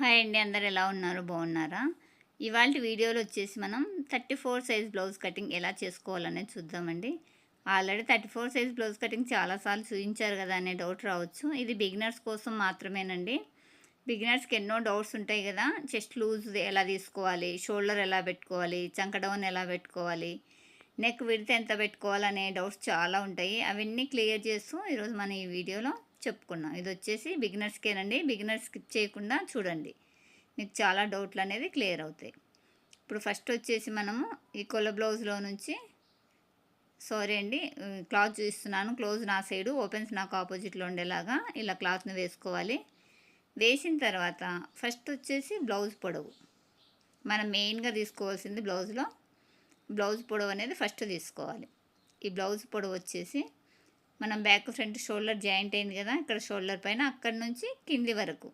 Hi అండి అందరు ఎలా ఉన్నారు? బాగున్నారా? ఇవాళ వీడియోలో వచ్చేసి మనం thirty four size blouse cutting ఎలా చేసుకోవాలనేది చూద్దామండి. Already thirty four size blouse cutting చాలాసార్లు చూపించారు కదా అనే డౌట్ రావచ్చు. ఇది బిగినర్స్ కోసం మాత్రమేనండి. బిగినర్స్కి ఎన్నో డౌట్స్ ఉంటాయి కదా. చెస్ట్ లూజ్ ఎలా తీసుకోవాలి? షోల్డర్ ఎలా పెట్టుకోవాలి? చంక డౌన్ ఎలా పెట్టుకోవాలి? నెక్ విడితే ఎంత పెట్టుకోవాలనే డౌట్స్ చాలా ఉంటాయి. అవన్నీ క్లియర్ చేస్తూ ఈరోజు మనం ఈ వీడియోలో చెప్పుకున్నాం. ఇది వచ్చేసి బిగినర్స్కేనండి. బిగినర్స్ స్కిప్ చేయకుండా చూడండి. మీకు చాలా డౌట్లు అనేది క్లియర్ అవుతాయి. ఇప్పుడు ఫస్ట్ వచ్చేసి మనము ఈ కొల బ్లౌజ్లో నుంచి సారీ అండి క్లాత్ చూస్తున్నాను. క్లోజ్ నా సైడు ఓపెన్స్ నాకు ఆపోజిట్లో ఉండేలాగా ఇలా క్లాత్ని వేసుకోవాలి. వేసిన తర్వాత ఫస్ట్ వచ్చేసి బ్లౌజ్ పొడవు. మనం మెయిన్గా తీసుకోవాల్సింది బ్లౌజ్లో బ్లౌజ్ పొడవు అనేది ఫస్ట్ తీసుకోవాలి. ఈ బ్లౌజ్ పొడవు వచ్చేసి మనం బ్యాక్ ఫ్రంట్ షోల్డర్ జాయింట్ అయింది కదా ఇక్కడ షోల్డర్ పైన అక్కడి నుంచి కింది వరకు.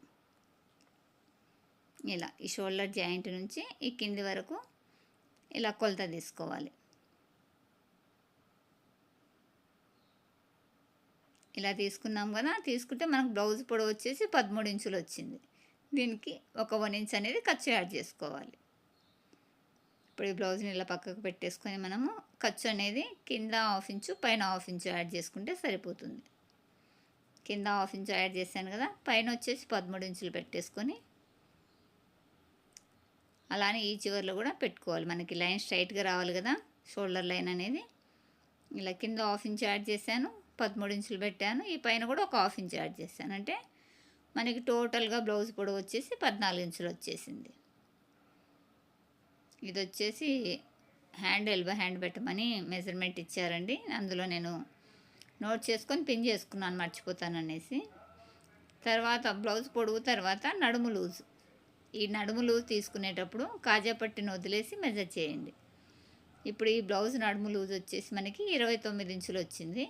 ఇలా ఈ షోల్డర్ జాయింట్ నుంచి ఈ కింది వరకు ఇలా కొలత తీసుకోవాలి. ఇలా తీసుకున్నాం కదా తీసుకుంటే మనకు బ్లౌజ్ పొడవు వచ్చేసి పదమూడు ఇంచులు వచ్చింది. దీనికి ఒక వన్ ఇంచ్ అనేది ఖర్చు యాడ్ చేసుకోవాలి. ఇప్పుడు ఈ బ్లౌజ్ని ఇలా పక్కకు పెట్టేసుకొని మనము ఖర్చు అనేది కింద హాఫ్ ఇంచు పైన హాఫ్ ఇంచు యాడ్ చేసుకుంటే సరిపోతుంది. కింద హాఫ్ ఇంచు యాడ్ చేశాను కదా పైన వచ్చేసి పదమూడు ఇంచులు పెట్టేసుకొని అలానే ఈ చివరిలో కూడా పెట్టుకోవాలి. మనకి లైన్ స్ట్రైట్గా రావాలి కదా షోల్డర్ లైన్ అనేది. ఇలా కింద హాఫ్ ఇంచ్ యాడ్ చేశాను పదమూడు ఇంచులు పెట్టాను ఈ పైన కూడా ఒక హాఫ్ ఇంచ్ యాడ్ చేశాను. అంటే మనకి టోటల్గా బ్లౌజ్ పొడవు వచ్చేసి పద్నాలుగు ఇంచులు వచ్చేసింది. ఇది వచ్చేసి హ్యాండ్ ఎల్బో హ్యాండ్ పెట్టమని మెజర్మెంట్ ఇచ్చారండి. అందులో నేను నోట్ చేసుకొని పిన్ చేసుకున్నాను మర్చిపోతాను అనేసి. తర్వాత బ్లౌజ్ పొడుగు తర్వాత నడుము లూజ్. ఈ నడుము లూజ్ తీసుకునేటప్పుడు కాజా పట్టిని వదిలేసి మెజర్ చేయండి. ఇప్పుడు ఈ బ్లౌజ్ నడుము లూజ్ వచ్చేసి మనకి ఇరవై తొమ్మిది ఇంచులు వచ్చింది.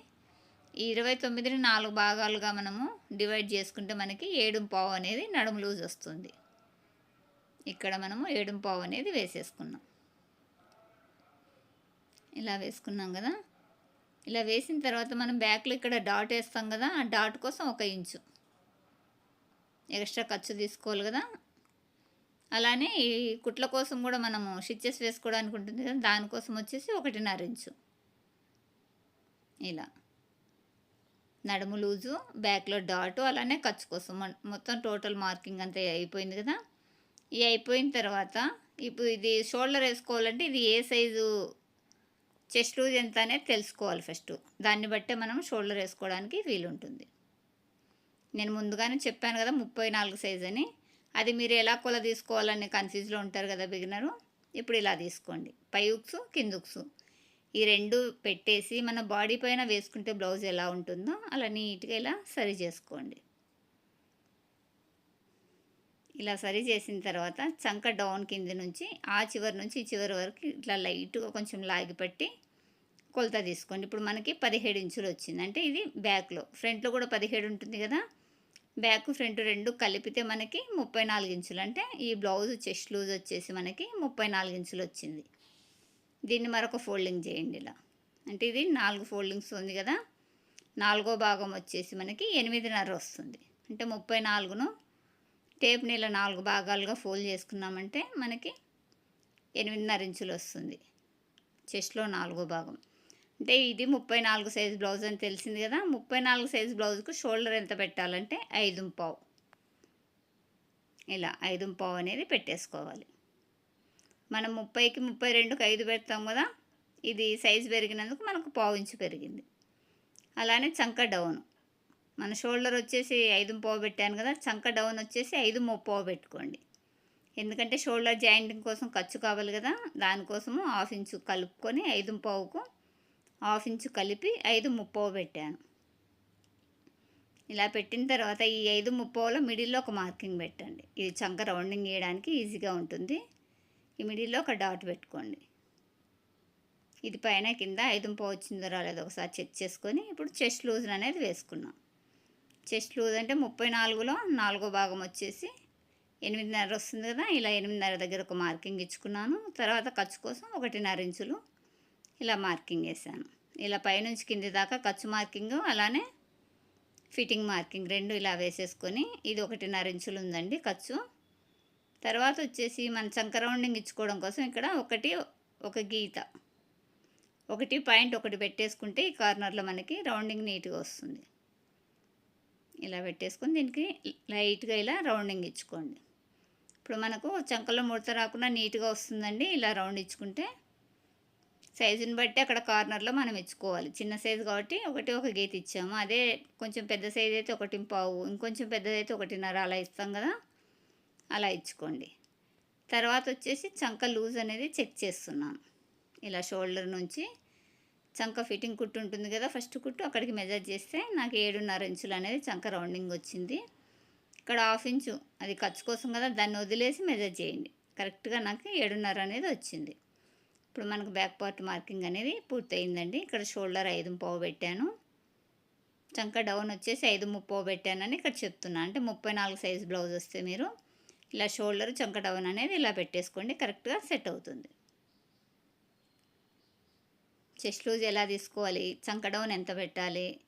ఈ ఇరవై తొమ్మిదిని నాలుగు భాగాలుగా మనము డివైడ్ చేసుకుంటే మనకి ఏడు పావు అనేది నడుము లూజ్ వస్తుంది. ఇక్కడ మనము ఏడుంపావు అనేది వేసేసుకున్నాం. ఇలా వేసుకున్నాం కదా. ఇలా వేసిన తర్వాత మనం బ్యాక్లో ఇక్కడ డాట్ వేస్తాం కదా ఆ డాట్ కోసం ఒక ఇంచు. ఎక్స్ట్రా ఖర్చు తీసుకోవాలి కదా. అలానే ఈ కుట్ల కోసం కూడా మనము స్టిచ్చెస్ వేసుకోవడానికి ఉంటుంది కదా దానికోసం వచ్చేసి ఒకటిన్నర ఇంచు. ఇలా. నడుము లూజు బ్యాక్లో డాటు అలానే ఖర్చు కోసం. మొత్తం టోటల్ మార్కింగ్ అంతా అయిపోయింది కదా. ఇవి అయిపోయిన తర్వాత ఇప్పుడు ఇది షోల్డర్ వేసుకోవాలంటే ఇది ఏ సైజు చెస్ట్ లూజ్ ఎంత అనేది తెలుసుకోవాలి ఫస్ట్ దాన్ని బట్టే మనం షోల్డర్ వేసుకోవడానికి వీలు ఉంటుంది. నేను ముందుగానే చెప్పాను కదా ముప్పై నాలుగు సైజ్ అని. అది మీరు ఎలా కొల తీసుకోవాలని కన్ఫ్యూజ్లో ఉంటారు కదా బిగినరు ఇప్పుడు ఇలా తీసుకోండి. పై ఉక్సు కింద ఉక్సు ఈ రెండు పెట్టేసి మన బాడీ పైన వేసుకుంటే బ్లౌజ్ ఎలా ఉంటుందో అలా నీట్గా ఇలా సరి చేసుకోండి. ఇలా సరి చేసిన తర్వాత చంక డౌన్ కింద నుంచి ఆ చివరి నుంచి ఈ చివరి వరకు ఇట్లా లైట్గా కొంచెం లాగి పెట్టి కొలత తీసుకోండి. ఇప్పుడు మనకి పదిహేడు ఇంచులు వచ్చింది. అంటే ఇది బ్యాక్లో ఫ్రంట్లో కూడా పదిహేడు ఉంటుంది కదా? బ్యాక్ ఫ్రంట్ రెండు కలిపితే మనకి ముప్పై నాలుగు ఇంచులు. అంటే ఈ బ్లౌజ్ చెస్ట్ లూజ్ వచ్చేసి మనకి ముప్పై నాలుగు ఇంచులు వచ్చింది. దీన్ని మరొక ఫోల్డింగ్ చేయండి ఇలా. అంటే ఇది నాలుగు ఫోల్డింగ్స్ ఉంది కదా? నాలుగో భాగం వచ్చేసి మనకి ఎనిమిదిన్నర వస్తుంది. అంటే ముప్పై నాలుగును టేప్ని ఇలా నాలుగు భాగాలుగా ఫోల్డ్ చేసుకున్నామంటే మనకి ఎనిమిదిన్నర ఇంచులు వస్తుంది. చెస్ట్లో నాలుగో భాగం. అంటే ఇది ముప్పై నాలుగు సైజ్ బ్లౌజ్ అని తెలిసింది కదా ముప్పై నాలుగు సైజ్ బ్లౌజ్కు షోల్డర్ ఎంత పెట్టాలంటే ఐదు పావు. ఇలా ఐదు పావు అనేది పెట్టేసుకోవాలి. మనం ముప్పైకి ముప్పై రెండుకి ఐదు పెడతాం కదా ఇది సైజు పెరిగినందుకు మనకు పావు ఇంచు పెరిగింది. అలానే చంక డౌన్. మన షోల్డర్ వచ్చేసి ఐదు పావు పెట్టాను కదా చంక డౌన్ వచ్చేసి ఐదు ముప్పావు పెట్టుకోండి. ఎందుకంటే షోల్డర్ జాయింటింగ్ కోసం ఖర్చు కావాలి కదా దానికోసము హాఫ్ ఇంచు కలుపుకొని ఐదు పావుకు హాఫ్ ఇంచు కలిపి ఐదు ముప్పో పెట్టాను. ఇలా పెట్టిన తర్వాత ఈ ఐదు ముప్పోలో మిడిల్లో ఒక మార్కింగ్ పెట్టండి. ఇది చంక రౌండింగ్ చేయడానికి ఈజీగా ఉంటుంది. ఈ మిడిల్లో ఒక డాట్ పెట్టుకోండి. ఇది పైన కింద ఐదు పావు వచ్చిందో రాలేదో ఒకసారి చెక్ చేసుకొని ఇప్పుడు చెస్ట్ లూజ్ అనేది వేసుకున్నాం. చెస్ట్ లూజ్ అంటే ముప్పై నాలుగులో నాలుగో భాగం వచ్చేసి ఎనిమిదిన్నర వస్తుంది కదా ఇలా ఎనిమిదిన్నర దగ్గర ఒక మార్కింగ్ ఇచ్చుకున్నాను. తర్వాత ఖర్చు కోసం ఒకటిన్నర ఇంచులు ఇలా మార్కింగ్ వేసాను. ఇలా పైనుంచి కింది దాకా ఖర్చు మార్కింగ్ అలానే ఫిట్టింగ్ మార్కింగ్ రెండు ఇలా వేసేసుకొని ఇది ఒకటిన్నర ఇంచులు ఉందండి ఖర్చు. తర్వాత వచ్చేసి మన చంక రౌండింగ్ ఇచ్చుకోవడం కోసం ఇక్కడ ఒకటి ఒక గీత ఒకటి పాయింట్ ఒకటి పెట్టేసుకుంటే ఈ కార్నర్లో మనకి రౌండింగ్ నీట్గా వస్తుంది. ఇలా పెట్టేసుకొని దీనికి లైట్గా ఇలా రౌండింగ్ ఇచ్చుకోండి. ఇప్పుడు మనకు చంకలో ముడత రాకుండా నీట్గా వస్తుందండి. ఇలా రౌండ్ ఇచ్చుకుంటే సైజుని బట్టి అక్కడ కార్నర్లో మనం ఇచ్చుకోవాలి. చిన్న సైజు కాబట్టి ఒకటి ఒక గీత ఇచ్చాము. అదే కొంచెం పెద్ద సైజు అయితే ఒకటి పావు ఇంకొంచెం పెద్దదైతే ఒకటిన్నర అలా ఇస్తాం కదా. అలా ఇచ్చుకోండి. తర్వాత వచ్చేసి చంక లూజ్ అనేది చెక్ చేస్తున్నాను. ఇలా షోల్డర్ నుంచి చంక ఫిట్టింగ్ కుట్టు ఉంటుంది కదా ఫస్ట్ కుట్టు అక్కడికి మెజర్ చేస్తే నాకు ఏడున్నర ఇంచులు అనేది చంక రౌండింగ్ వచ్చింది. ఇక్కడ హాఫ్ ఇంచు అది ఖర్చు కోసం కదా దాన్ని వదిలేసి మెజర్ చేయండి. కరెక్ట్గా నాకు ఏడున్నర అనేది వచ్చింది. ఇప్పుడు మనకు బ్యాక్ పార్ట్ మార్కింగ్ అనేది పూర్తయిందండి. ఇక్కడ షోల్డర్ ఐదు పావు పెట్టాను. చంక డౌన్ వచ్చేసి ఐదు ముప్పో పెట్టానని ఇక్కడ చెప్తున్నా. అంటే ముప్పై నాలుగు సైజ్ బ్లౌజ్ వస్తే మీరు ఇలా షోల్డర్ చంక డౌన్ అనేది ఇలా పెట్టేసుకోండి కరెక్ట్గా సెట్ అవుతుంది. చెస్ట్ లూజ్ ఎలా తీసుకోవాలి? చంక డౌన్ ఎంత పెట్టాలి?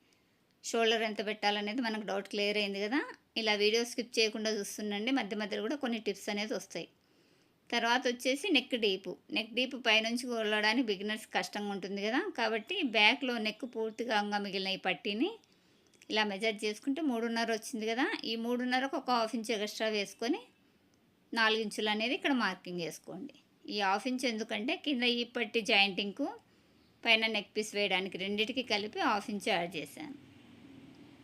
షోల్డర్ ఎంత పెట్టాలనేది మనకు డౌట్ క్లియర్ అయింది కదా? ఇలా వీడియో స్కిప్ చేయకుండా చూస్తుండండి. మధ్య మధ్యలో కూడా కొన్ని టిప్స్ అనేది వస్తాయి. తర్వాత వచ్చేసి నెక్ డీపు. నెక్ డీప్ పైనుంచి కొలవడానికి బిగినర్స్ కష్టంగా ఉంటుంది కదా? కాబట్టి బ్యాక్లో నెక్ పూర్తిగా మిగిలిన ఈ పట్టీని ఇలా మెజర్ చేసుకుంటే మూడున్నర వచ్చింది కదా? ఈ మూడున్నరకు ఒక హాఫ్ ఇంచ్ ఎక్స్ట్రా వేసుకొని నాలుగు ఇంచులు అనేది ఇక్కడ మార్కింగ్ వేసుకోండి ఈ హాఫ్ ఇంచ్ ఎందుకంటే కింద ఈ పట్టి జాయింటింగ్కు పైన నెక్ పీస్ వేయడానికి రెండింటికి కలిపి హాఫ్ ఇంచ్ యాడ్ చేశాను.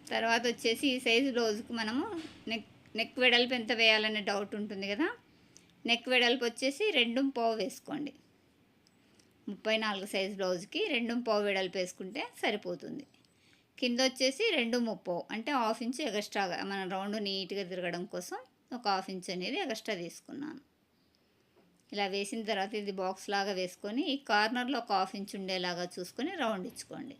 తర్వాత వచ్చేసి ఈ సైజు బ్లౌజ్కి మనము నెక్ నెక్ వెడల్పు ఎంత వేయాలనే డౌట్ ఉంటుంది కదా? నెక్ వెడల్పు వచ్చేసి రెండు పావు వేసుకోండి. ముప్పై నాలుగు సైజ్ బ్లౌజ్కి రెండు పావు వెడల్పు వేసుకుంటే సరిపోతుంది. కింద వచ్చేసి రెండు ముప్పో అంటే హాఫ్ ఇంచ్ ఎగస్ట్రాగా మన రౌండ్ నీట్గా తిరగడం కోసం ఒక హాఫ్ ఇంచ్ అనేది ఎగస్ట్రా తీసుకున్నాను. ఇలా వేసిన తర్వాత ఇది బాక్స్ లాగా వేసుకొని ఈ కార్నర్లో ఒక హాఫ్ ఇంచ్ ఉండేలాగా చూసుకొని రౌండ్ ఇచ్చుకోండి.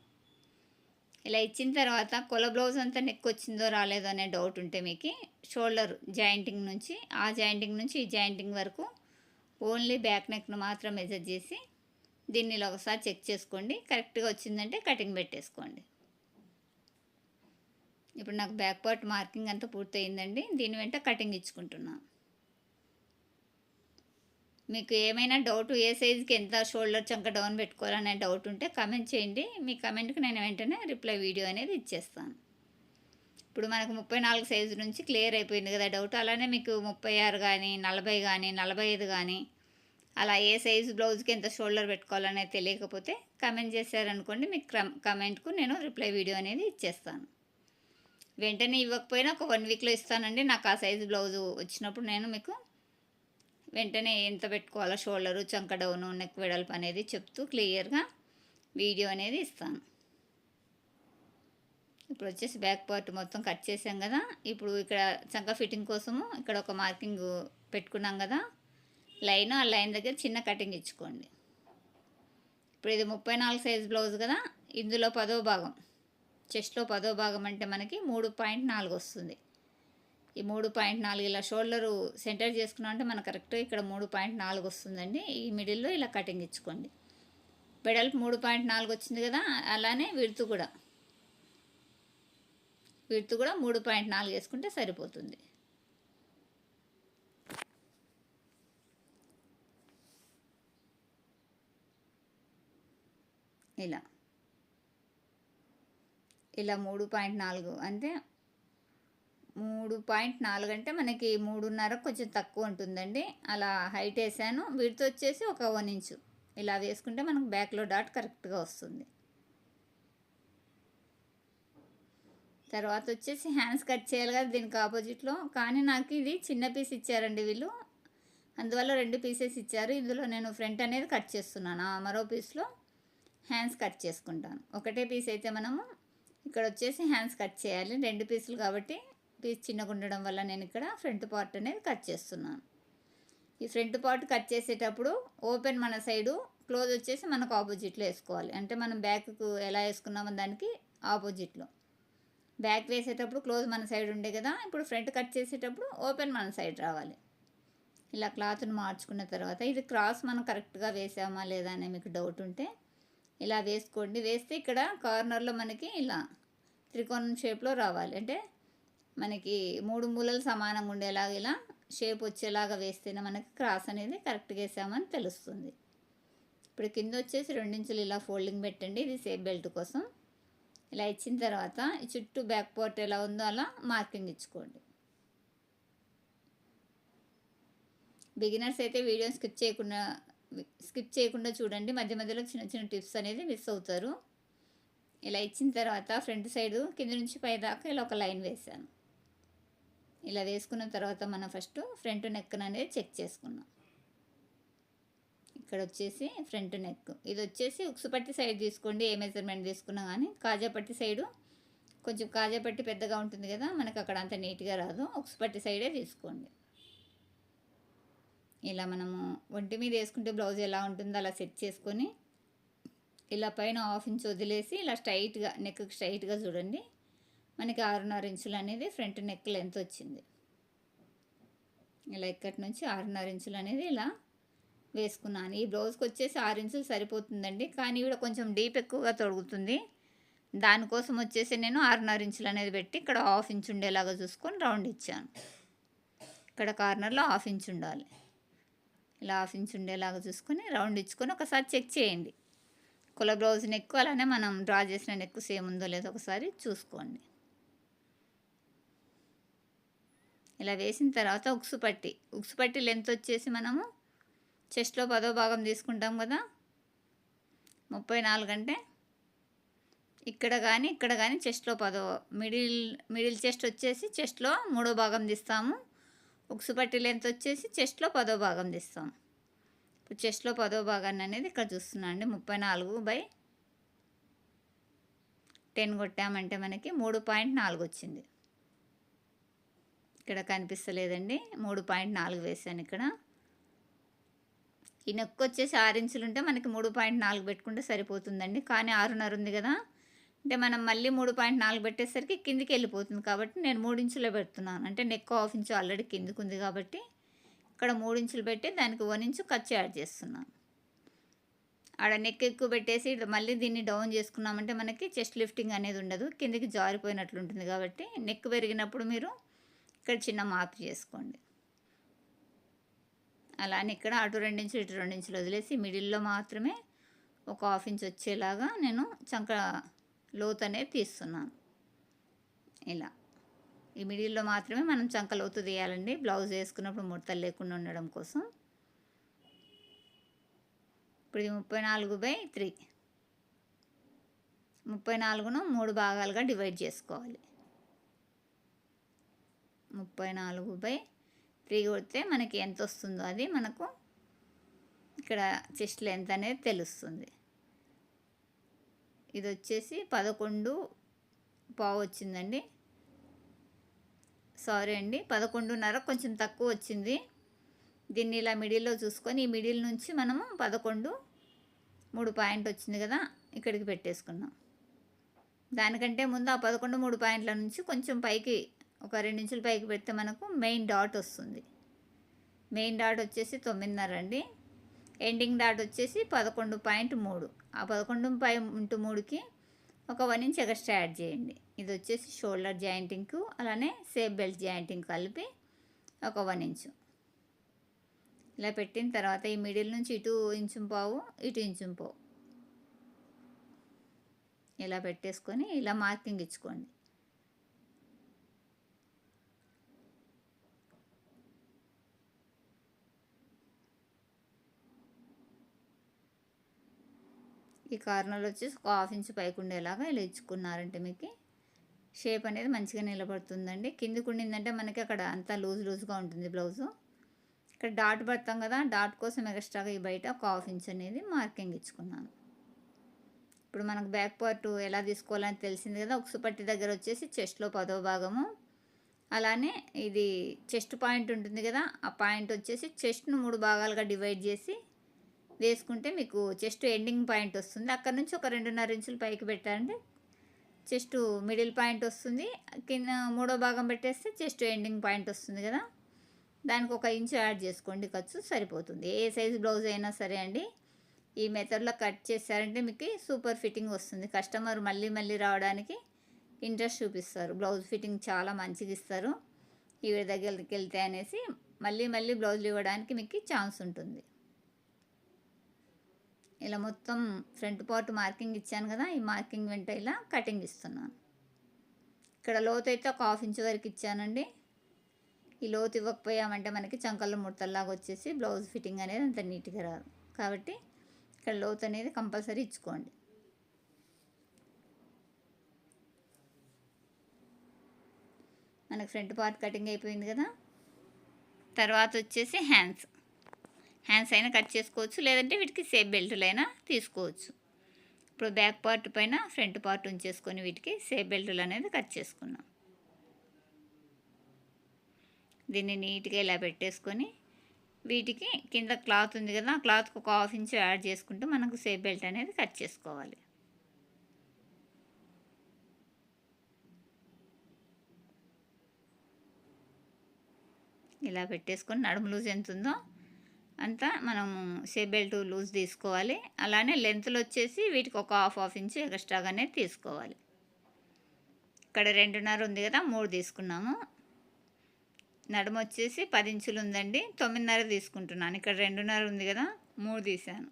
ఇలా ఇచ్చిన తర్వాత కొల బ్లౌజ్ అంతా నెక్ వచ్చిందో రాలేదో అనే డౌట్ ఉంటే మీకు షోల్డర్ జాయింటింగ్ నుంచి ఆ జాయింటింగ్ నుంచి ఈ జాయింటింగ్ వరకు ఓన్లీ బ్యాక్ నెక్ను మాత్రం మెజర్ చేసి దీన్ని ఒకసారి చెక్ చేసుకోండి. కరెక్ట్గా వచ్చిందంటే కటింగ్ పెట్టేసుకోండి. ఇప్పుడు నాకు బ్యాక్ పార్ట్ మార్కింగ్ అంతా పూర్తయిందండి. దీని వెంట కటింగ్ ఇచ్చుకుంటున్నాను మీకు ఏమైనా డౌట్ ఏ సైజుకి ఎంత షోల్డర్ చంక డౌన్ పెట్టుకోవాలనే డౌట్ ఉంటే కమెంట్ చేయండి. మీ కమెంట్కి నేను వెంటనే రిప్లై వీడియో అనేది ఇచ్చేస్తాను. ఇప్పుడు మనకు ముప్పై నాలుగు సైజు నుంచి క్లియర్ అయిపోయింది కదా డౌట్. అలానే మీకు ముప్పై ఆరు కానీ నలభై కానీ నలభై ఐదు కానీ అలా ఏ సైజు బ్లౌజ్కి ఎంత షోల్డర్ పెట్టుకోవాలనేది తెలియకపోతే కమెంట్ చేశారనుకోండి మీకు కమెంట్కు నేను రిప్లై వీడియో అనేది ఇచ్చేస్తాను. వెంటనే ఇవ్వకపోయినా ఒక వన్ వీక్లో ఇస్తానండి. నాకు ఆ సైజు బ్లౌజు వచ్చినప్పుడు నేను మీకు వెంటనే ఎంత పెట్టుకోవాలో షోల్డరు చంక డౌను నెక్ వెడల్పు అనేది చెప్తూ క్లియర్గా వీడియో అనేది ఇస్తాను. ఇప్పుడు వచ్చేసి బ్యాక్ పార్ట్ మొత్తం కట్ చేసాం కదా. ఇప్పుడు ఇక్కడ చంక ఫిట్టింగ్ కోసము ఇక్కడ ఒక మార్కింగ్ పెట్టుకున్నాం కదా. లైన్ ఆ లైన్ దగ్గర చిన్న కటింగ్ ఇచ్చుకోండి. ఇప్పుడు ఇది ముప్పై నాలుగు సైజ్ బ్లౌజ్ కదా. ఇందులో పదో భాగం చెస్ట్లో పదో భాగం అంటే మనకి మూడు పాయింట్ నాలుగు వస్తుంది. ఈ మూడు పాయింట్ నాలుగు ఇలా షోల్డరు సెంటర్ చేసుకున్నాం అంటే మనకు కరెక్ట్గా ఇక్కడ మూడు పాయింట్ నాలుగు వస్తుందండి. ఈ మిడిల్లో ఇలా కటింగ్ ఇచ్చుకోండి. వెడల్పు మూడు పాయింట్ నాలుగు వచ్చింది కదా అలానే విడుతు కూడా. విడుతు కూడా మూడు పాయింట్ నాలుగు వేసుకుంటే సరిపోతుంది. ఇలా. ఇలా మూడు పాయింట్ నాలుగు అంటే మూడు పాయింట్ నాలుగు అంటే మనకి మూడున్నర కొంచెం తక్కువ ఉంటుందండి. అలా హైట్ వేసాను. వీటితో వచ్చేసి ఒక వన్ ఇంచు. ఇలా వేసుకుంటే మనకు బ్యాక్లో డాట్ కరెక్ట్గా వస్తుంది. తర్వాత వచ్చేసి హ్యాండ్స్ కట్ చేయాలి కదా దీనికి ఆపోజిట్లో. కానీ నాకు ఇది చిన్న పీస్ ఇచ్చారండి వీళ్ళు. అందువల్ల రెండు పీసెస్ ఇచ్చారు. ఇందులో నేను ఫ్రంట్ అనేది కట్ చేస్తున్నాను. మరో పీస్లో హ్యాండ్స్ కట్ చేసుకుంటాను. ఒకటే పీస్ అయితే మనము ఇక్కడ వచ్చేసి హ్యాండ్స్ కట్ చేయాలి. రెండు పీసులు కాబట్టి పీస్ చిన్నగా ఉండడం వల్ల నేను ఇక్కడ ఫ్రంట్ పార్ట్ అనేది కట్ చేస్తున్నాను. ఈ ఫ్రంట్ పార్ట్ కట్ చేసేటప్పుడు ఓపెన్ మన సైడు క్లోజ్ వచ్చేసి మనకు ఆపోజిట్లో వేసుకోవాలి. అంటే మనం బ్యాక్కు ఎలా వేసుకున్నామో దానికి ఆపోజిట్లో. బ్యాక్ వేసేటప్పుడు క్లోజ్ మన సైడ్ ఉండే కదా ఇప్పుడు ఫ్రంట్ కట్ చేసేటప్పుడు ఓపెన్ మన సైడ్ రావాలి. ఇలా క్లాత్ను మార్చుకున్న తర్వాత ఇది క్రాస్ మనం కరెక్ట్గా వేసామా లేదా అనే మీకు డౌట్ ఉంటే ఇలా వేసుకోండి. వేస్తే ఇక్కడ కార్నర్లో మనకి ఇలా త్రికోణం షేప్లో రావాలి. అంటే మనకి మూడు మూలలు సమానంగా ఉండేలాగా ఇలా షేప్ వచ్చేలాగా వేస్తేనే మనకి క్రాస్ అనేది కరెక్ట్గా వేసామని తెలుస్తుంది. ఇప్పుడు కింద వచ్చేసి రెండించులు ఇలా ఫోల్డింగ్ పెట్టండి ఇది సేఫ్ బెల్ట్ కోసం. ఇలా ఇచ్చిన తర్వాత చుట్టూ బ్యాక్ పోర్ట్ ఎలా ఉందో అలా మార్కింగ్ ఇచ్చుకోండి. బిగినర్స్ అయితే వీడియో స్కిప్ చేయకుండా స్కిప్ చేయకుండా చూడండి. మధ్య మధ్యలో చిన్న చిన్న టిప్స్ అనేది మిస్ అవుతారు. ఇలా ఇచ్చిన తర్వాత ఫ్రంట్ సైడు కింద నుంచి పై దాకా ఇలా ఒక లైన్ వేసాను. ఇలా వేసుకున్న తర్వాత మనం ఫస్ట్ ఫ్రంట్ నెక్ అనేది చెక్ చేసుకున్నాం ఇక్కడ వచ్చేసి ఫ్రంట్ నెక్. ఇది వచ్చేసి ఉక్సుపట్టి సైడ్ తీసుకోండి ఏ మెజర్మెంట్ తీసుకున్నా కానీ కాజాపట్టి సైడు కొంచెం కాజాపట్టి పెద్దగా ఉంటుంది కదా మనకు అక్కడ అంత నీట్గా రాదు. ఉక్సుపట్టి సైడే తీసుకోండి. ఇలా మనము ఒంటి మీద వేసుకుంటే బ్లౌజ్ ఎలా ఉంటుందో అలా సెట్ చేసుకొని ఇలా పైన హాఫ్ ఇంచ్ వదిలేసి ఇలా స్ట్రైట్గా నెక్కి స్ట్రైట్గా చూడండి. మనకి ఆరున్నర ఇంచులు అనేది ఫ్రంట్ నెక్ లెంత్ వచ్చింది. ఇలా ఇక్కడి నుంచి ఆరున్నర ఇంచులు అనేది ఇలా వేసుకున్నాను. ఈ బ్లౌజ్కి వచ్చేసి ఆరు ఇంచులు సరిపోతుందండి. కానీ కూడా కొంచెం డీప్ ఎక్కువగా తొడుగుతుంది. దానికోసం వచ్చేసి నేను ఆరున్నర ఇంచులు అనేది పెట్టి ఇక్కడ హాఫ్ ఇంచ్ ఉండేలాగా చూసుకొని రౌండ్ ఇచ్చాను. ఇక్కడ కార్నర్లో హాఫ్ ఇంచ్ ఉండాలి. ఇలా హాఫ్ ఇంచ్ ఉండేలాగా చూసుకొని రౌండ్ ఇచ్చుకొని ఒకసారి చెక్ చేయండి. కుల బ్లౌజ్ నెక్ అలానే మనం డ్రా చేసిన నెక్ సేమ్ ఉందో లేదో ఒకసారి చూసుకోండి. ఇలా వేసిన తర్వాత ఉక్సు పట్టి ఉక్సు పట్టి లెంత్ వచ్చేసి మనము చెస్ట్లో పదో భాగం తీసుకుంటాం కదా? ముప్పై నాలుగు అంటే ఇక్కడ కానీ ఇక్కడ కానీ చెస్ట్లో పదో మిడిల్ మిడిల్ చెస్ట్ వచ్చేసి చెస్ట్లో మూడో భాగం తీస్తాము. ఉక్సు పట్టి లెంత్ వచ్చేసి చెస్ట్లో పదో భాగం తీస్తాం ఇప్పుడు చెస్ట్లో పదో భాగాన్ని అనేది ఇక్కడ చూస్తున్నాం అండి. ముప్పై నాలుగు బై టెన్ కొట్టామంటే మనకి మూడు పాయింట్ నాలుగు వచ్చింది. ఇక్కడ కనిపిస్తలేదండి. మూడు పాయింట్ నాలుగు వేసాను ఇక్కడ. ఈ నెక్ వచ్చేసి ఆరు ఇంచులు ఉంటే మనకి మూడు పాయింట్ నాలుగు పెట్టుకుంటే సరిపోతుందండి. కానీ ఆరున్నర ఉంది కదా. అంటే మనం మళ్ళీ మూడు పాయింట్ నాలుగు పెట్టేసరికి కిందికి వెళ్ళిపోతుంది కాబట్టి నేను మూడు ఇంచులో పెడుతున్నాను. అంటే నెక్ హాఫ్ ఇంచు ఆల్రెడీ కిందికి ఉంది కాబట్టి ఇక్కడ మూడు ఇంచులు పెట్టి దానికి వన్ ఇంచు ఖర్చు యాడ్ చేస్తున్నాను. ఆడ నెక్ ఎక్కువ పెట్టేసి మళ్ళీ దీన్ని డౌన్ చేసుకున్నామంటే మనకి చెస్ట్ లిఫ్టింగ్ అనేది ఉండదు. కిందికి జారిపోయినట్లు ఉంటుంది కాబట్టి నెక్ పెరిగినప్పుడు మీరు ఇక్కడ చిన్న మార్పు చేసుకోండి. అలానే ఇక్కడ అటు రెండించులు ఇటు రెండించులు వదిలేసి మిడిల్లో మాత్రమే ఒక హాఫ్ ఇంచ్ వచ్చేలాగా నేను చంక లోతు అనేది తీస్తున్నాను. ఇలా. ఈ మిడిల్లో మాత్రమే మనం చంక లోతు తీయాలండి. బ్లౌజ్ వేసుకున్నప్పుడు ముడతలు లేకుండా ఉండడం కోసం. ఇప్పుడు ఇది ముప్పై నాలుగు బై త్రీ. ముప్పై నాలుగును మూడు భాగాలుగా డివైడ్ చేసుకోవాలి. ముప్పై నాలుగు బై త్రీ కొడితే మనకి ఎంత వస్తుందో అది మనకు ఇక్కడ చెస్ట్ లెంత్ అనేది తెలుస్తుంది. ఇది వచ్చేసి పదకొండు పావు వచ్చిందండి. సారీ అండి పదకొండున్నర కొంచెం తక్కువ వచ్చింది. దీన్ని ఇలా మిడిల్లో చూసుకొని ఈ మిడిల్ నుంచి మనము పదకొండు మూడు పాయింట్ వచ్చింది కదా ఇక్కడికి పెట్టేసుకున్నాం. దానికంటే ముందు ఆ పదకొండు మూడు పాయింట్ల నుంచి కొంచెం పైకి ఒక రెండు రెండించుల పైకి పెడితే మనకు మెయిన్ డాట్ వస్తుంది. మెయిన్ డాట్ వచ్చేసి తొమ్మిదిన్నర అండి. ఎండింగ్ డాట్ వచ్చేసి పదకొండు పాయింట్ మూడు. ఆ పదకొండు పాయింట్ మూడుకి ఒక వన్ ఇంచ్ ఎక్స్ట్రా యాడ్ చేయండి. ఇది వచ్చేసి షోల్డర్ జాయింటింగ్కు అలానే సేఫ్ బెల్ట్ జాయింటింగ్ కలిపి ఒక వన్ ఇంచు. ఇలా పెట్టిన తర్వాత ఈ మిడిల్ నుంచి ఇటు ఇంచు పావు ఇటు ఇంచు పావు. ఇలా పెట్టేసుకొని ఇలా మార్కింగ్ ఇచ్చుకోండి. ఈ కార్నర్లో వచ్చేసి ఒక హాఫ్ ఇంచ్ పైకి ఉండేలాగా ఇలా ఇచ్చుకున్నారంటే మీకు. షేప్ అనేది మంచిగా నిలబడుతుందండి. కిందికి ఉండిందంటే మనకి అక్కడ అంతా లూజ్ లూజ్గా ఉంటుంది బ్లౌజు. ఇక్కడ డాట్ పడతాం కదా డాట్ కోసం ఎక్స్ట్రాగా ఈ బయట ఒక హాఫ్ ఇంచ్ అనేది మార్కింగ్ ఇచ్చుకున్నాను. ఇప్పుడు మనకు బ్యాక్ పార్ట్ ఎలా తీసుకోవాలని తెలిసింది కదా ఉక్సు పట్టి దగ్గర వచ్చేసి చెస్ట్లో పదో భాగము. అలానే ఇది చెస్ట్ పాయింట్ ఉంటుంది కదా ఆ పాయింట్ వచ్చేసి చెస్ట్ను మూడు భాగాలుగా డివైడ్ చేసి వేసుకుంటే మీకు చెస్ట్ ఎండింగ్ పాయింట్ వస్తుంది. అక్కడ నుంచి ఒక రెండున్నర ఇంచులు పైకి పెట్టారంటే చెస్ట్ మిడిల్ పాయింట్ వస్తుంది. కింద మూడో భాగం పెట్టేస్తే చెస్ట్ ఎండింగ్ పాయింట్ వస్తుంది కదా. దానికి ఒక ఇంచు యాడ్ చేసుకోండి. ఖర్చు సరిపోతుంది. ఏ సైజు బ్లౌజ్ అయినా సరే అండి. ఈ మెథడ్లో కట్ చేశారంటే మీకు సూపర్ ఫిట్టింగ్ వస్తుంది. కస్టమర్ మళ్ళీ మళ్ళీ రావడానికి ఇంట్రెస్ట్ చూపిస్తారు. బ్లౌజ్ ఫిట్టింగ్ చాలా మంచిగా ఇస్తారు. ఈవిడ దగ్గరికి వెళ్తే అనేసి మళ్ళీ మళ్ళీ బ్లౌజులు ఇవ్వడానికి మీకు ఛాన్స్ ఉంటుంది. ఇలా మొత్తం ఫ్రంట్ పార్ట్ మార్కింగ్ ఇచ్చాను కదా ఈ మార్కింగ్ వెంట ఇలా కటింగ్ ఇస్తున్నాను. ఇక్కడ లోతు అయితే ఒక హాఫ్ ఇంచ్ వరకు ఇచ్చానండి. ఈ లోతు ఇవ్వకపోయామంటే మనకి చంకల్లో ముడతల్లాగా వచ్చేసి బ్లౌజ్ ఫిట్టింగ్ అనేది అంత నీట్గా రాదు. కాబట్టి ఇక్కడ లోతు అనేది కంపల్సరీ ఇచ్చుకోండి. మనకు ఫ్రంట్ పార్ట్ కటింగ్ అయిపోయింది కదా. తర్వాత వచ్చేసి హ్యాండ్స్. హ్యాండ్స్ అయినా కట్ చేసుకోవచ్చు లేదంటే వీటికి సేఫ్ బెల్టులైనా తీసుకోవచ్చు. ఇప్పుడు బ్యాక్ పార్ట్ పైన ఫ్రంట్ పార్ట్ ఉంచేసుకొని వీటికి సేఫ్ బెల్టులు అనేది కట్ చేసుకున్నాం దీన్ని నీట్గా ఇలా పెట్టేసుకొని వీటికి కింద క్లాత్ ఉంది కదా ఆ క్లాత్కి ఒక హాఫ్ ఇంచ్ యాడ్ చేసుకుంటూ మనకు సేఫ్ బెల్ట్ అనేది కట్ చేసుకోవాలి. ఇలా పెట్టేసుకొని నడుము లూజ్ ఎంత ఉందో అంతా మనము షేప్ బెల్ట్ లూజ్ తీసుకోవాలి. అలానే లెంత్లు వచ్చేసి వీటికి ఒక హాఫ్ హాఫ్ ఇంచ్ ఎక్స్ట్రాగానే తీసుకోవాలి. ఇక్కడ రెండున్నర ఉంది కదా మూడు తీసుకున్నాము. నడుము వచ్చేసి పది ఇంచులు ఉందండి. తొమ్మిదిన్నర తీసుకుంటున్నాను. ఇక్కడ రెండున్నర ఉంది కదా మూడు తీసాను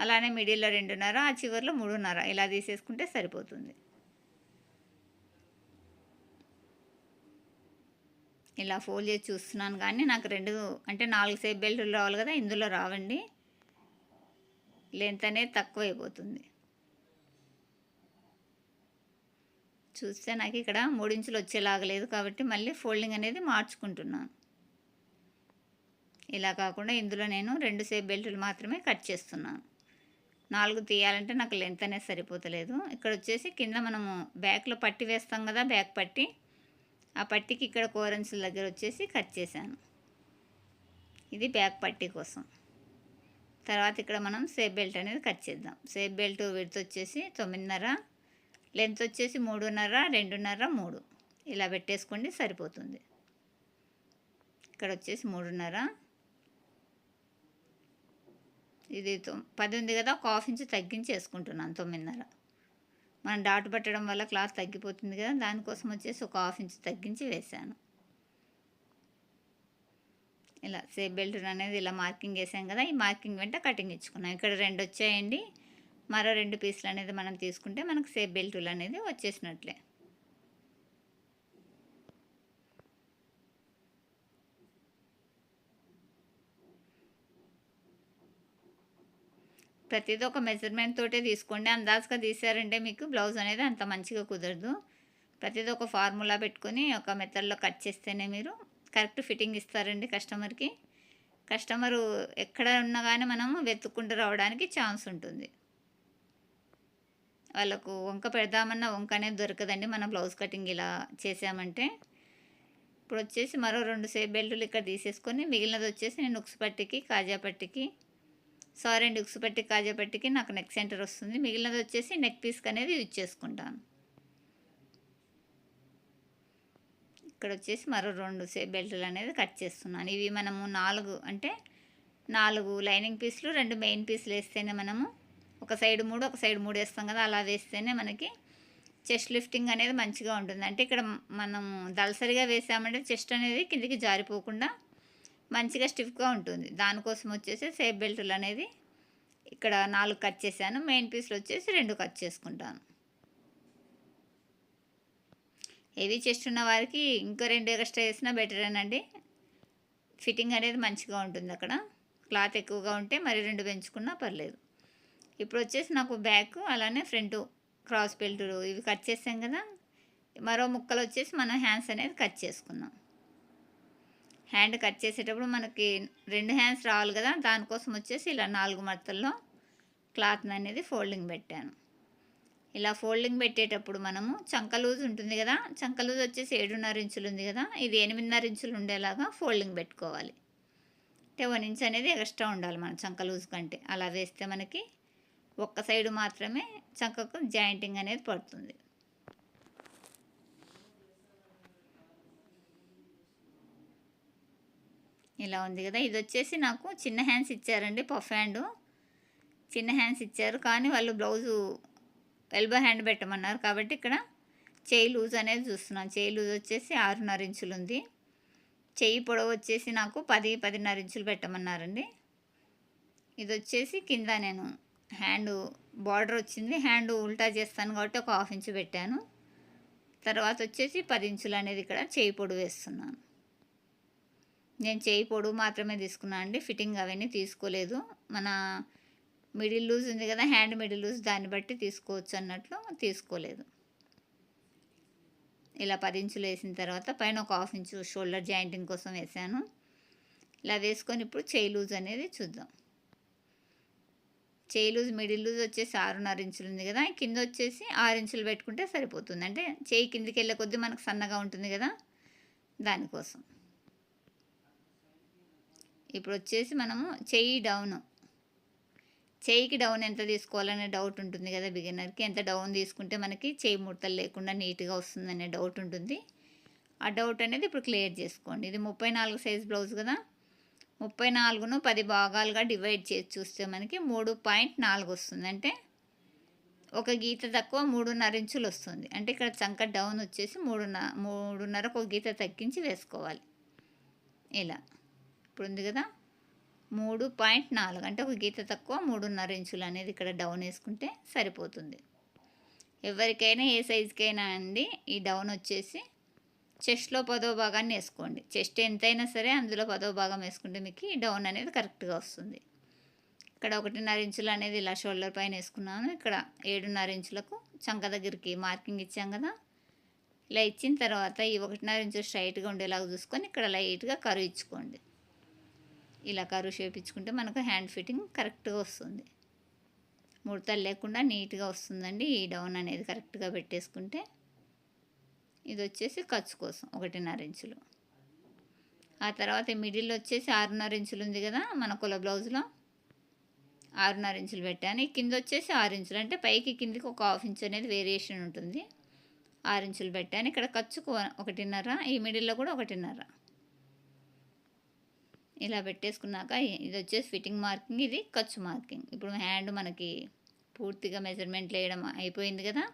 అలానే మిడిల్లో రెండున్నర ఆ చివరిలో మూడున్నర. ఇలా తీసేసుకుంటే సరిపోతుంది. ఇలా ఫోల్డ్ చేసి చూస్తున్నాను కానీ నాకు రెండు అంటే నాలుగు సేప్ బెల్ట్లు రావాలి కదా ఇందులో రావండి. లెంత్ అనేది తక్కువ అయిపోతుంది చూస్తే నాకు ఇక్కడ మూడించులు వచ్చేలాగా లేదు కాబట్టి మళ్ళీ ఫోల్డింగ్ అనేది మార్చుకుంటున్నాను. ఇలా కాకుండా ఇందులో నేను రెండు సేప్ బెల్టులు మాత్రమే కట్ చేస్తున్నాను. నాలుగు తీయాలంటే నాకు లెంత్ అనేది సరిపోతలేదు. ఇక్కడ వచ్చేసి కింద మనము బ్యాక్లో పట్టి వేస్తాం కదా బ్యాక్ పట్టి. ఆ పట్టికి ఇక్కడ కోరెన్సుల దగ్గర వచ్చేసి కట్ చేశాను. ఇది బ్యాక్ పట్టీ కోసం. తర్వాత ఇక్కడ మనం సేఫ్ బెల్ట్ అనేది కట్ చేద్దాం. సేఫ్ బెల్ట్ విడత వచ్చేసి తొమ్మిదిన్నర లెంత్ వచ్చేసి మూడున్నర రెండున్నర మూడు. ఇలా పెట్టేసుకోండి సరిపోతుంది. ఇక్కడ వచ్చేసి మూడున్నర. ఇది పది ఉంది కదా ఒక హాఫ్ ఇంచ్ తగ్గించి వేసుకుంటున్నాను తొమ్మిదిన్నర. మనం డాట్ పట్టడం వల్ల క్లాత్ తగ్గిపోతుంది కదా దానికోసం వచ్చేసి ఒక హాఫ్ ఇంచ్ తగ్గించి వేసాను ఇలా సేఫ్ బెల్ట్ అనేది ఇలా మార్కింగ్ వేసాం కదా ఈ మార్కింగ్ వెంట కటింగ్ ఇచ్చుకున్నాం. ఇక్కడ రెండు వచ్చాయండి మరో రెండు పీసులు అనేది మనం తీసుకుంటే మనకు సేఫ్ బెల్టులు అనేది వచ్చేసినట్లే. ప్రతిదీ ఒక మెజర్మెంట్ తోటే తీసుకోండి. అందాజుగా తీసారంటే మీకు బ్లౌజ్ అనేది అంత మంచిగా కుదరదు. ప్రతిదీ ఒక ఫార్ములా పెట్టుకొని ఒక మెథడ్లో కట్ చేస్తేనే మీరు కరెక్ట్ ఫిట్టింగ్ ఇస్తారండి కస్టమర్కి కస్టమరు ఎక్కడ ఉన్నా కానీ మనము వెతుక్కుంటూ రావడానికి ఛాన్స్ ఉంటుంది. వాళ్ళకు వంక పెడదామన్న వంక అనేది దొరకదండి మన బ్లౌజ్ కటింగ్ ఇలా చేసామంటే ఇప్పుడు వచ్చేసి మరో రెండు సేపు బెల్టులు ఇక్కడ తీసేసుకొని మిగిలినది వచ్చేసి నేను ఉక్సు పట్టికి కాజా పట్టికి సారీ అండి ఉక్సు పట్టి కాజా పట్టికి నాకు నెక్ సెంటర్ వస్తుంది. మిగిలినది వచ్చేసి నెక్ పీస్కి అనేది యూజ్ చేసుకుంటాను. ఇక్కడ వచ్చేసి మరో రెండు సే బెల్టులు అనేది కట్ చేస్తున్నాను. ఇవి మనము నాలుగు అంటే నాలుగు లైనింగ్ పీసులు రెండు మెయిన్ పీసులు వేస్తేనే మనము ఒక సైడ్ మూడు ఒక సైడ్ మూడు వేస్తాం కదా అలా వేస్తేనే మనకి చెస్ట్ లిఫ్టింగ్ అనేది మంచిగా ఉంటుంది. అంటే ఇక్కడ మనం దళసరిగా వేసామంటే చెస్ట్ అనేది కిందికి జారిపోకుండా మంచిగా స్టిఫ్గా ఉంటుంది. దానికోసం వచ్చేసి సేఫ్ బెల్టులు అనేది ఇక్కడ నాలుగు కట్ చేశాను. మెయిన్ పీస్లు వచ్చేసి రెండు కట్ చేసుకుంటాను. హెవీ చెస్ట్ ఉన్న వారికి ఇంకో రెండు ఎక్స్ట్రా వేసినా బెటరేనండి ఫిట్టింగ్ అనేది మంచిగా ఉంటుంది అక్కడ. క్లాత్ ఎక్కువగా ఉంటే మరి రెండు పెంచుకున్నా పర్లేదు. ఇప్పుడు వచ్చేసి నాకు బ్యాక్ అలానే ఫ్రంట్ క్రాస్ బెల్ట్ ఇవి కట్ చేసాం కదా. మరో ముక్కలు వచ్చేసి మనం హ్యాండ్స్ అనేది కట్ చేసుకున్నాం. హ్యాండ్ కట్ చేసేటప్పుడు మనకి రెండు హ్యాండ్స్ రావాలి కదా దానికోసం వచ్చేసి ఇలా నాలుగు మడతల్లో క్లాత్ అనేది ఫోల్డింగ్ పెట్టాను. ఇలా ఫోల్డింగ్ పెట్టేటప్పుడు మనము చంక లూజ్ ఉంటుంది కదా చంక లూజ్ వచ్చేసి ఏడున్నర ఇంచులు ఉంది కదా ఇది ఎనిమిదిన్నర ఇంచులు ఉండేలాగా ఫోల్డింగ్ పెట్టుకోవాలి. అంటే వన్ ఇంచ్ అనేది ఎక్స్ట్రా ఉండాలి మన చంక లూజ్ కంటే. అలా వేస్తే మనకి ఒక్క సైడు మాత్రమే చంకకు జాయింటింగ్ అనేది పడుతుంది. ఇలా ఉంది కదా. ఇది వచ్చేసి నాకు చిన్న హ్యాండ్స్ ఇచ్చారండి పఫ్ హ్యాండ్. చిన్న హ్యాండ్స్ ఇచ్చారు. కానీ వాళ్ళు బ్లౌజు ఎల్బో హ్యాండ్ పెట్టమన్నారు. కాబట్టి ఇక్కడ చేయి లూజ్ అనేది చూస్తున్నాను. చేయి లూజ్ వచ్చేసి ఆరున్నర ఇంచులు ఉంది చెయ్యి పొడవు వచ్చేసి నాకు పది పదిన్నర ఇంచులు పెట్టమన్నారండి. ఇది వచ్చేసి కింద నేను హ్యాండ్ బార్డర్ వచ్చింది. హ్యాండ్ ఉల్టా చేస్తాను కాబట్టి ఒక హాఫ్ ఇంచు పెట్టాను. తర్వాత వచ్చేసి పది ఇంచులు అనేది ఇక్కడ చేయి పొడవు వేస్తున్నాను. నేను చేయి పొడవు మాత్రమే తీసుకున్నాను అండి. ఫిట్టింగ్ అవన్నీ తీసుకోలేదు. మన మిడిల్ లూజ్ ఉంది కదా హ్యాండ్ మిడిల్ లూజ్ దాన్ని బట్టి తీసుకోవచ్చు అన్నట్లు తీసుకోలేదు. ఇలా పది ఇంచులు వేసిన తర్వాత పైన ఒక హాఫ్ ఇంచు షోల్డర్ జాయింటింగ్ కోసం వేసాను. ఇలా వేసుకొని ఇప్పుడు చేయి లూజ్ అనేది చూద్దాం. చేయి లూజ్ మిడిల్ లూజ్ వచ్చేసి ఆరున్నర ఇంచులు ఉంది కదా కింద వచ్చేసి ఆరు ఇంచులు పెట్టుకుంటే సరిపోతుంది. అంటే చేయి కిందికి వెళ్ళే కొద్దీ మనకు సన్నగా ఉంటుంది కదా దానికోసం. ఇప్పుడు వచ్చేసి మనము చెయ్యి డౌన్. చేయికి డౌన్ ఎంత తీసుకోవాలనే డౌట్ ఉంటుంది కదా బిగినర్కి. ఎంత డౌన్ తీసుకుంటే మనకి చేయి ముడతలు లేకుండా నీట్గా వస్తుందనే డౌట్ ఉంటుంది. ఆ డౌట్ అనేది ఇప్పుడు క్లియర్ చేసుకోండి. ఇది ముప్పై నాలుగు సైజ్ బ్లౌజ్ కదా. ముప్పై నాలుగును పది భాగాలుగా డివైడ్ చేసి చూస్తే మనకి మూడు పాయింట్ నాలుగు వస్తుంది. అంటే ఒక గీత తక్కువ మూడున్నర ఇంచులు వస్తుంది. అంటే ఇక్కడ చంక డౌన్ వచ్చేసి మూడున్నర మూడున్నరకు ఒక గీత తగ్గించి వేసుకోవాలి. ఇలా. ఇప్పుడు ఉంది కదా. మూడు పాయింట్ నాలుగు అంటే ఒక గీత తక్కువ మూడున్నర ఇంచులు అనేది ఇక్కడ డౌన్ వేసుకుంటే సరిపోతుంది. ఎవరికైనా ఏ సైజుకైనా అండి ఈ డౌన్ వచ్చేసి చెస్ట్లో పదో భాగాన్ని వేసుకోండి. చెస్ట్ ఎంతైనా సరే అందులో పదో భాగం వేసుకుంటే మీకు ఈ డౌన్ అనేది కరెక్ట్గా వస్తుంది. ఇక్కడ ఒకటిన్నర ఇంచులు అనేది ఇలా షోల్డర్ పైన వేసుకున్నాను. ఇక్కడ ఏడున్నర ఇంచులకు చంక దగ్గరికి మార్కింగ్ ఇచ్చాం కదా. ఇలా ఇచ్చిన తర్వాత ఈ ఒకటిన్నర ఇంచు స్ట్రైట్గా ఉండేలాగా చూసుకొని ఇక్కడ లైట్గా కరువు ఇచ్చుకోండి. ఇలా కరువు చేపించుకుంటే మనకు హ్యాండ్ ఫిట్టింగ్ కరెక్ట్గా వస్తుంది. ముడతలు లేకుండా నీట్గా వస్తుందండి. ఈ డౌన్ అనేది కరెక్ట్గా పెట్టేసుకుంటే ఇది వచ్చేసి ఖర్చు కోసం ఒకటిన్నర ఇంచులు. ఆ తర్వాత మిడిల్ వచ్చేసి ఆరున్నర ఇంచులు ఉంది కదా మన కుల బ్లౌజ్లో. ఆరున్నర ఇంచులు పెట్టాను. ఈ కింద వచ్చేసి ఆరు ఇంచులు. అంటే పైకి కిందికి ఒక హాఫ్ ఇంచ్ అనేది వేరియేషన్ ఉంటుంది. ఆరు ఇంచులు పెట్టాను. ఇక్కడ ఖర్చుకు ఒకటిన్నర ఈ మిడిల్లో కూడా ఒకటిన్నర. ఇలా పెట్టేసుకున్నాక ఇది వచ్చేసి ఫిట్టింగ్ మార్కింగ్ ఇది ఖర్చు మార్కింగ్ ఇప్పుడు హ్యాండ్ మనకి పూర్తిగా మెజర్మెంట్ వేయడం అయిపోయింది కదా.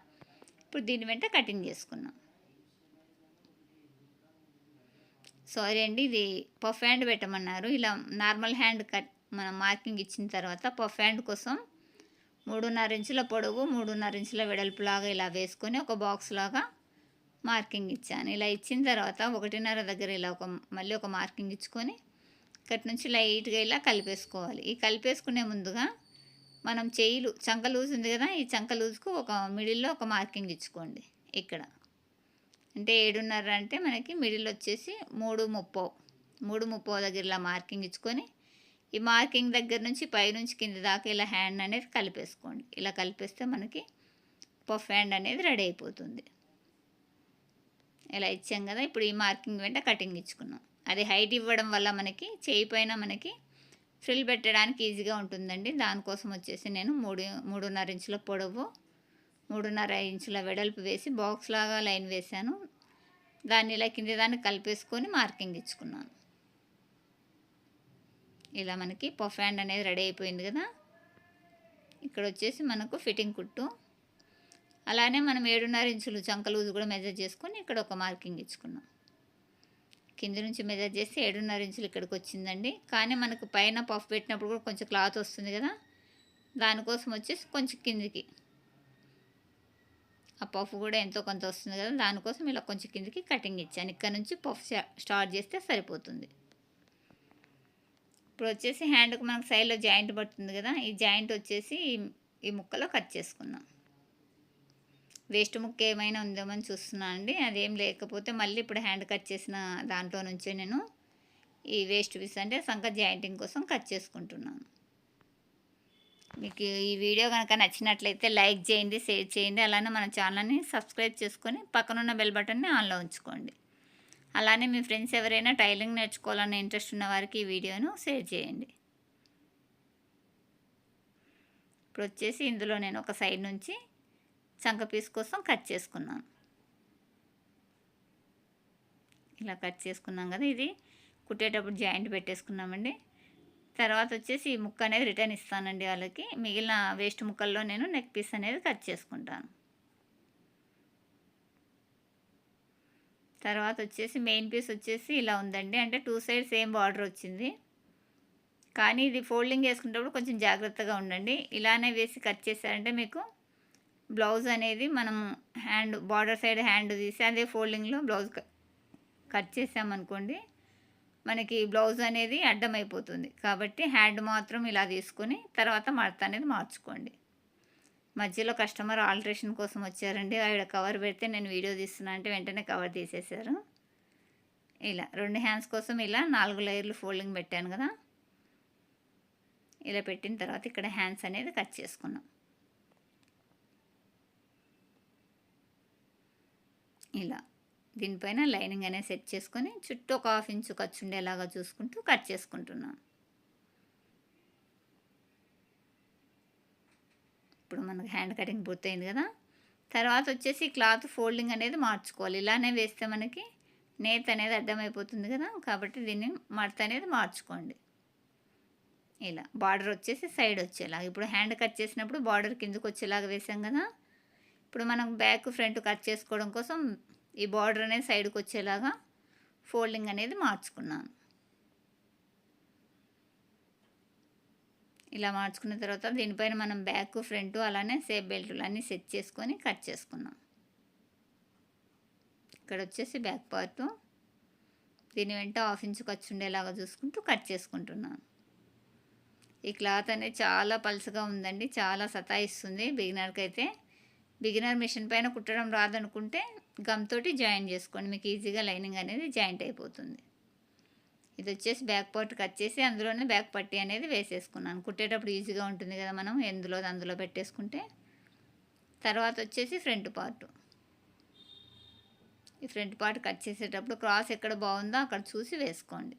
ఇప్పుడు దీని వెంట కటింగ్ చేసుకున్నాం. సారీ అండి ఇది పఫ్ హ్యాండ్ పెట్టమన్నారు. ఇలా నార్మల్ హ్యాండ్ కట్ మనం మార్కింగ్ ఇచ్చిన తర్వాత పఫ్ హ్యాండ్ కోసం మూడున్నర ఇంచుల పొడవు మూడున్నర ఇంచుల వెడల్పులాగా ఇలా వేసుకొని ఒక బాక్స్ లాగా మార్కింగ్ ఇచ్చాను. ఇలా ఇచ్చిన తర్వాత ఒకటిన్నర దగ్గర ఇలా ఒక మళ్ళీ ఒక మార్కింగ్ ఇచ్చుకొని ఇక్కడి నుంచి లైట్గా ఇలా కలిపేసుకోవాలి. ఈ కలిపేసుకునే ముందుగా మనం చేయిలు చంక లూజ్ ఉంది కదా ఈ చంక లూజ్కు ఒక మిడిల్లో ఒక మార్కింగ్ ఇచ్చుకోండి. ఇక్కడ. అంటే ఏడున్నర అంటే మనకి మిడిల్ వచ్చేసి మూడు ముప్పో మూడు ముప్పో దగ్గర ఇలా మార్కింగ్ ఇచ్చుకొని ఈ మార్కింగ్ దగ్గర నుంచి పైనుంచి కింద దాకా ఇలా హ్యాండ్ అనేది కలిపేసుకోండి. ఇలా కలిపేస్తే మనకి పఫ్ హ్యాండ్ అనేది రెడీ అయిపోతుంది. ఇలా ఇచ్చాం కదా ఇప్పుడు ఈ మార్కింగ్ వెంట కటింగ్ ఇచ్చుకున్నాం. అది హైట్ ఇవ్వడం వల్ల మనకి చేయి పైన మనకి ఫ్రిల్ పెట్టడానికి ఈజీగా ఉంటుందండి. దానికోసం వచ్చేసి నేను మూడు మూడున్నర ఇంచుల పొడవు మూడున్నర ఇంచుల వెడల్పు వేసి బాక్స్ లాగా లైన్ వేశాను. దాన్ని ఇలా కింద దాన్ని కలిపేసుకొని మార్కింగ్ ఇచ్చుకున్నాను. ఇలా మనకి పఫ్ హ్యాండ్ అనేది రెడీ అయిపోయింది కదా. ఇక్కడ వచ్చేసి మనకు ఫిట్టింగ్ కుట్టు. అలానే మనం ఏడున్నర ఇంచులు చంక లూజ్ కూడా మెజర్ చేసుకొని ఇక్కడ ఒక మార్కింగ్ ఇచ్చుకున్నాం. కింద నుంచి మెజర్ చేసి ఏడున్నర ఇంచులు ఇక్కడికి వచ్చిందండి. కానీ మనకు పైన పఫ్ పెట్టినప్పుడు కూడా కొంచెం క్లాత్ వస్తుంది కదా. దానికోసం వచ్చేసి కొంచెం కిందికి. ఆ పఫ్ కూడా ఎంతో కొంత వస్తుంది కదా. దానికోసం ఇలా కొంచెం కిందికి కటింగ్ ఇచ్చాను. ఇక్కడ నుంచి పఫ్ స్టార్ట్ చేస్తే సరిపోతుంది. ఇప్పుడు వచ్చేసి హ్యాండ్కి మనకు సైడ్లో జాయింట్ పడుతుంది కదా. ఈ జాయింట్ వచ్చేసి ఈ ముక్కలో కట్ చేసుకున్నాం వేస్ట్ ముక్క ఏమైనా ఉందేమని చూస్తున్నాను అండి. అదేం లేకపోతే మళ్ళీ ఇప్పుడు హ్యాండ్ కట్ చేసిన దాంట్లో నుంచే నేను ఈ వేస్ట్ పీస్ అంటే సంక జాయింటింగ్ కోసం కట్ చేసుకుంటున్నాను. మీకు ఈ వీడియో కనుక నచ్చినట్లయితే లైక్ చేయండి షేర్ చేయండి. అలానే మన ఛానల్ని సబ్స్క్రైబ్ చేసుకొని పక్కనున్న బెల్ బటన్ని ఆన్లో ఉంచుకోండి. అలానే మీ ఫ్రెండ్స్ ఎవరైనా టైలింగ్ నేర్చుకోవాలనే ఇంట్రెస్ట్ ఉన్న వారికి ఈ వీడియోను షేర్ చేయండి. ఇప్పుడు వచ్చేసి ఇందులో నేను ఒక సైడ్ నుంచి చంక పీస్ కోసం కట్ చేసుకున్నాను ఇలా కట్ చేసుకున్నాం కదా ఇది. కుట్టేటప్పుడు జాయింట్ పెట్టేసుకున్నామండి. తర్వాత వచ్చేసి ఈ ముక్క అనేది రిటర్న్ ఇస్తానండి వాళ్ళకి. మిగిలిన వేస్ట్ ముక్కల్లో నేను నెక్ పీస్ అనేది కట్ చేసుకుంటాను. తర్వాత వచ్చేసి మెయిన్ పీస్ వచ్చేసి ఇలా ఉందండి. అంటే టూ సైడ్ సేమ్ బార్డర్ వచ్చింది. కానీ ఇది ఫోల్డింగ్ వేసుకునేటప్పుడు కొంచెం జాగ్రత్తగా ఉండండి. ఇలానే వేసి కట్ చేశారంటే మీకు బ్లౌజ్ అనేది మనం హ్యాండ్ బార్డర్ సైడ్ హ్యాండ్ తీసి అదే ఫోల్డింగ్లో బ్లౌజ్ కట్ చేసామనుకోండి మనకి బ్లౌజ్ అనేది అడ్డమైపోతుంది. కాబట్టి హ్యాండ్ మాత్రం ఇలా తీసుకొని తర్వాత మడత అనేది మార్చుకోండి. మధ్యలో కస్టమర్ ఆల్ట్రేషన్ కోసం వచ్చారండి. ఆవిడ కవర్ పెడితే నేను వీడియో తీస్తున్నా అంటే వెంటనే కవర్ తీసేశారు. ఇలా రెండు హ్యాండ్స్ కోసం ఇలా నాలుగు లేయర్లు ఫోల్డింగ్ పెట్టాను కదా. ఇలా పెట్టిన తర్వాత ఇక్కడ హ్యాండ్స్ అనేది కట్ చేసుకున్నాం. ఇలా దీనిపైన లైనింగ్ అనేది సెట్ చేసుకొని చుట్టూ ఒక హాఫ్ ఇంచు ఖర్చు ఉండేలాగా చూసుకుంటూ కట్ చేసుకుంటున్నాను ఇప్పుడు మనకు హ్యాండ్ కటింగ్ పూర్తయింది కదా. తర్వాత వచ్చేసి క్లాత్ ఫోల్డింగ్ అనేది మార్చుకోవాలి. ఇలానే వేస్తే మనకి నేత అనేది అడ్డమైపోతుంది కదా. కాబట్టి దీన్ని మడత అనేది మార్చుకోండి. ఇలా బార్డర్ వచ్చేసి సైడ్ వచ్చేలాగా. ఇప్పుడు హ్యాండ్ కట్ చేసినప్పుడు బార్డర్ కిందకు వచ్చేలాగా వేసాం కదా. ఇప్పుడు మనం బ్యాక్ ఫ్రంట్ కట్ చేసుకోవడం కోసం ఈ బార్డర్ అనేది సైడ్కి వచ్చేలాగా ఫోల్డింగ్ అనేది మార్చుకున్నాను. ఇలా మార్చుకున్న తర్వాత దీనిపైన మనం బ్యాక్ ఫ్రంట్ అలానే సేఫ్ బెల్ట్లన్నీ సెట్ చేసుకొని కట్ చేసుకున్నాం. ఇక్కడ వచ్చేసి బ్యాక్ పార్ట్. దీని వెంట హాఫ్ ఇంచ్ ఖర్చు ఉండేలాగా చూసుకుంటూ కట్ చేసుకుంటున్నాను. ఈ క్లాత్ అనేది చాలా పలుసగా ఉందండి చాలా సతాయిస్తుంది బిగినర్కి అయితే బిగినర్ మిషన్ పైన కుట్టడం రాదనుకుంటే గమ్ తోటి జాయిన్ చేసుకోండి. మీకు ఈజీగా లైనింగ్ అనేది జాయింట్ అయిపోతుంది. ఇది వచ్చేసి బ్యాక్ పార్ట్ కట్ చేసి అందులోనే బ్యాక్ పట్టీ అనేది వేసేసుకున్నాను. కుట్టేటప్పుడు ఈజీగా ఉంటుంది కదా మనం ఎందులో అందులో పెట్టేసుకుంటే. తర్వాత వచ్చేసి ఫ్రంట్ పార్ట్ ఈ ఫ్రంట్ పార్ట్ కట్ చేసేటప్పుడు క్రాస్ ఎక్కడ బాగుందో అక్కడ చూసి వేసుకోండి.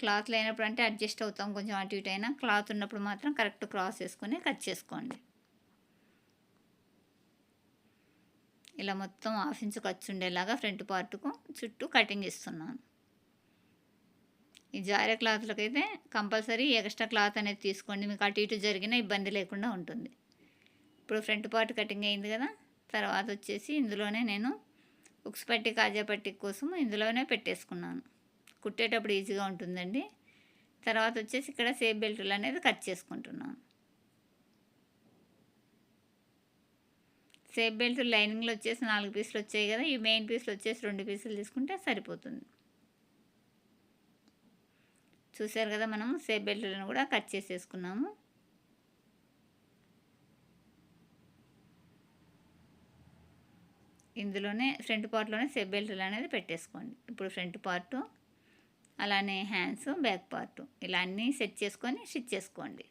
క్లాత్ లేనప్పుడు అంటే అడ్జస్ట్ అవుతాం కొంచెం అటు ఇటు అయినా. క్లాత్ ఉన్నప్పుడు మాత్రం కరెక్ట్ క్రాస్ వేసుకొని కట్ చేసుకోండి. ఇలా మొత్తం హాఫ్ ఇంచు ఖర్చు ఉండేలాగా ఫ్రంట్ పార్ట్కు చుట్టూ కటింగ్ ఇస్తున్నాను ఈ జారే అయితే కంపల్సరీ ఎక్స్ట్రా క్లాత్ అనేది తీసుకోండి. మీకు అటు ఇటు జరిగిన ఇబ్బంది లేకుండా ఉంటుంది. ఇప్పుడు ఫ్రంట్ పార్ట్ కటింగ్ అయింది కదా తర్వాత వచ్చేసి ఇందులోనే నేను ఉక్స్ పట్టి కాజా పట్టి కోసం ఇందులోనే పెట్టేసుకున్నాను. కుట్టేటప్పుడు ఈజీగా ఉంటుందండి. తర్వాత వచ్చేసి ఇక్కడ సేఫ్ బెల్ట్లు అనేది కట్ చేసుకుంటున్నాను. సేఫ్ బెల్ట్ లైనింగ్లో వచ్చేసి నాలుగు పీసులు వచ్చాయి కదా ఈ మెయిన్ పీసులు వచ్చేసి రెండు పీసులు తీసుకుంటే సరిపోతుంది. చూసారు కదా మనం సేఫ్ బెల్ట్లను కూడా కట్ చేసేసుకున్నాము. ఇందులోనే ఫ్రంట్ పార్ట్లోనే సేఫ్ బెల్ట్లు అనేది పెట్టేసుకోండి. ఇప్పుడు ఫ్రంట్ పార్టు అలానే హ్యాండ్స్ బ్యాక్ పార్ట్ ఇలా అన్నీ సెట్ చేసుకొని స్టిచ్ చేసుకోండి.